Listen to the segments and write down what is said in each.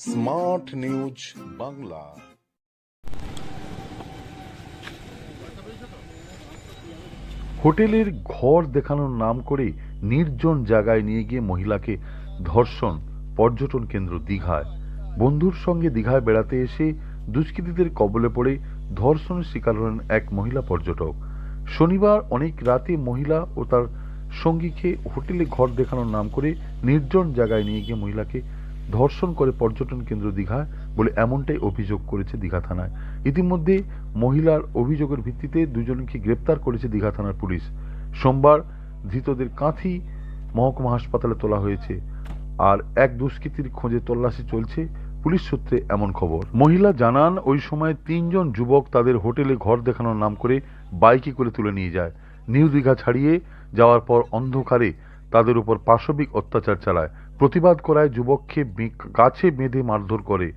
Smart news Bangla. হোটেলের ঘর দেখানোর নাম করে নির্জন জায়গায় নিয়ে গিয়ে মহিলাকে ধর্ষণ, পর্যটন কেন্দ্র দীঘায়। বন্ধুর সঙ্গে দীঘায় বেড়াতে এসে দুষ্কৃতীদের কবলে পড়ে ধর্ষণের শিকার হলেন এক মহিলা পর্যটক। শনিবার অনেক রাতে মহিলা ও তার সঙ্গীকে হোটেলে ঘর দেখানোর নাম করে নির্জন জায়গায় নিয়ে গিয়ে মহিলাকে ধর্ষণ করে পর্যটন কেন্দ্র দীঘায় বলে এমনটাই অভিযোগ করেছে দীঘা থানায়। ইতিমধ্যে মহিলার অভিযোগের ভিত্তিতে দুজনকে গ্রেপ্তার করেছে দীঘা থানার পুলিশ। সোমবার ধৃতদের কাঁথি মহকুমা হাসপাতালে তোলা হয়েছে আর এক দুষ্কৃতীর খোঁজে তল্লাশি চলছে পুলিশ সূত্রে এমন খবর। মহিলা জানান, ওই সময় তিনজন যুবক তাদের হোটেলে ঘর দেখানোর নাম করে বাইকে করে তুলে নিয়ে যায়। নিউ দীঘা ছাড়িয়ে যাওয়ার পর অন্ধকারে তাদের উপর পাশবিক অত্যাচার চালায়। প্রতিবাদ করায় যুবককে গাছে বেঁধে মারধর করে।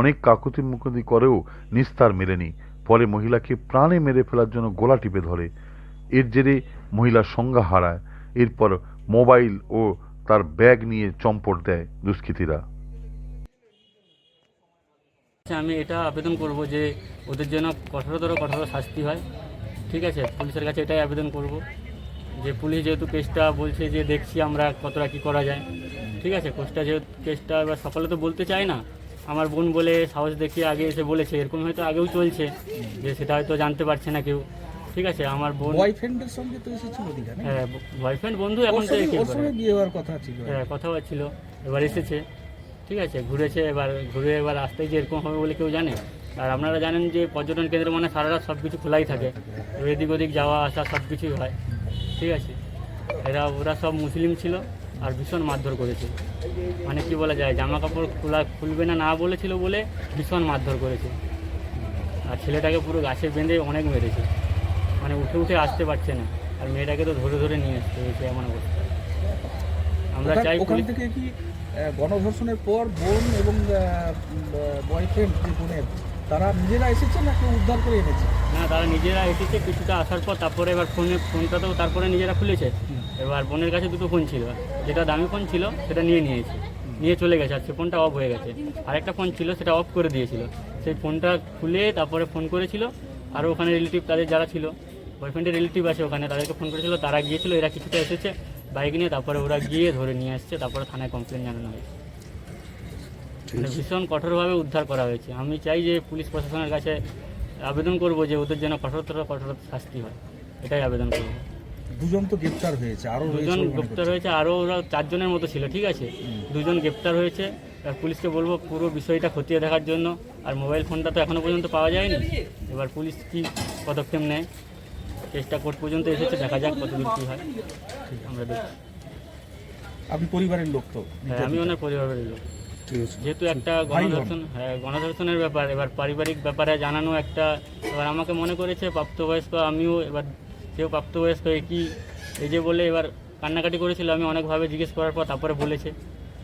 অনেক কাকুতি মুকুতি করেও নিস্তার মেলেনি। পরে মহিলাকে প্রাণে মেরে ফেলার জন্য গোলা টিপে ধরে। এর জেরে মহিলা সংজ্ঞা হারায়। এরপর মোবাইল ও তার ব্যাগ নিয়ে চম্পট দেয় দুষ্কৃতীরা। আচ্ছা, আমি এটা আবেদন করব যে ওদের জন্য কঠোরতর কঠোর শাস্তি হয়। ঠিক আছে? পুলিশের কাছে এটাই আবেদন করব। যে পুলিশ যেহেতু কেসটা বলছে যে দেখছি আমরা কতটা কী করা যায়। ঠিক আছে কেসটা যেহেতু কেসটা এবার সকলে তো বলতে চায় না। আমার বোন বলে সাহস দেখিয়ে আগে এসে বলেছে এরকম হয়তো আগেও চলছে যে সেটা হয়তো জানতে পারছে না কেউ। ঠিক আছে আমার বোন বয়ফ্রেন্ডের সঙ্গে তো এসেছিল হ্যাঁ বয়ফ্রেন্ড বন্ধু এখন তো সঙ্গে ওর সঙ্গে বিয়ে হওয়ার কথা ছিল। হ্যাঁ কথা হচ্ছিল এবার এসেছে। ঠিক আছে ঘুরেছে এবার ঘুরে এবার আসতে যে এরকম হবে বলে কেউ জানে। আর আপনারা জানেন যে পর্যটন কেন্দ্র মানে সারা রাত সব কিছু খোলাই থাকে। এদিক ওদিক যাওয়া আসা সব কিছুই হয়। ঠিক আছে। এরা ওরা সব মুসলিম ছিল আর ভীষণ মারধর করেছে। মানে কি বলা যায় জামা কাপড় খোলা খুলবে না না বলেছিল বলে ভীষণ মারধর করেছে। আর ছেলেটাকে পুরো গাছে বেঁধে অনেক মেরেছে। মানে উঠে উঠে আসতে পারছে না। আর মেয়েটাকে তো ধরে ধরে নিয়ে আসতে হয়েছে এমন অবস্থা। আমরা চাই ওখান থেকে কি গণধর্ষণের পর বোন এবং বয়ফ্রেন্ড বোনের তারা নিজেরা এসেছে না কেউ উদ্ধার করে এনেছে? না তারা নিজেরা এসেছে কিছুটা আসার পর তারপরে এবার ফোনে ফোনটা তো তারপরে নিজেরা খুলেছে। এবার বোনের কাছে দুটো ফোন ছিল। যেটা দামি ফোন ছিল সেটা নিয়ে নিয়েছে। নিয়ে চলে গেছে আর সে ফোনটা অফ হয়ে গেছে। আরেকটা ফোন ছিল সেটা অফ করে দিয়েছিল। সেই ফোনটা খুলে তারপরে ফোন করেছিল। আর ওখানে রিলেটিভ তাদের যারা ছিল বয়ফ্রেন্ডের রিলেটিভ আছে ওখানে তাদেরকে ফোন করেছিল। তারা গিয়েছিল এরা কিছুটা এসেছে। বাইক নিয়ে তারপরে ওরা গিয়ে ধরে নিয়ে আসছে তারপরে থানায় কমপ্লেন জানানো হয়েছে। ভীষণ কঠোরভাবে উদ্ধার করা হয়েছে। আমি চাই যে পুলিশ প্রশাসনের কাছে আবেদন করব যে ওদের যেন কঠোরতর কঠোর শাস্তি হয়। এটাই আবেদন করব। দুজন তো গ্রেপ্তার হয়েছে আরও রয়েছে দুজন গ্রেপ্তার হয়েছে আরও ওরা চারজনের মতো ছিল ঠিক আছে? দুজন গ্রেপ্তার হয়েছে। আর পুলিশকে বলব পুরো বিষয়টা খতিয়ে দেখার জন্য। আর মোবাইল ফোনটা তো এখনও পর্যন্ত পাওয়া যায়নি। এবার পুলিশ কি পদক্ষেপ নেয় চেষ্টা কোর্ট পর্যন্ত এসেছে দেখা যাক কতদূর কী হয়। আমরা দেখছি। আপনি পরিবারের লোক তো হ্যাঁ আমি ওনার পরিবারের লোক। যেহেতু একটা গণধর্ষণ হ্যাঁ গণধর্ষণের ব্যাপার এবার পারিবারিক ব্যাপারে জানানো একটা এবার আমাকে মনে করেছে প্রাপ্তবয়স্ক আমিও এবার সেও প্রাপ্তবয়স্ক একই এই যে বলে এবার কান্নাকাটি করেছিল আমি অনেকভাবে জিজ্ঞেস করার পর তারপরে বলেছে।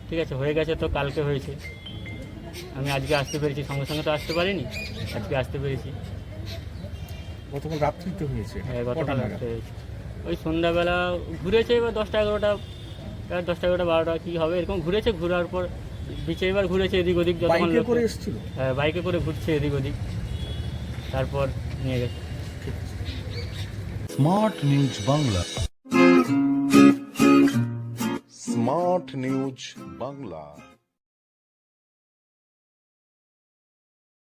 ঠিক আছে হয়ে গেছে তো কালকে হয়েছে। আমি আজকে আসতে পেরেছি সঙ্গে সঙ্গে তো আসতে পারিনি আজকে আসতে পেরেছি। গতকাল রাত্রিতে হয়েছে। হ্যাঁ গতকাল? আসতে হয়েছে। ওই সন্ধ্যাবেলা ঘুরেছে এবার দশটা এগারোটা এবার দশটা এগারোটা বারোটা কী হবে এরকম ঘুরেছে ঘোরার পর বিচে এবার ঘুরেছে এদিক ওদিক যতক্ষণ বাইকে লোক- করে এসেছিল? হ্যাঁ, বাইকে করে ঘুরছে এদিক ওদিক। তারপর নিয়ে গেছে। Smart news Bangla. Smart news Bangla.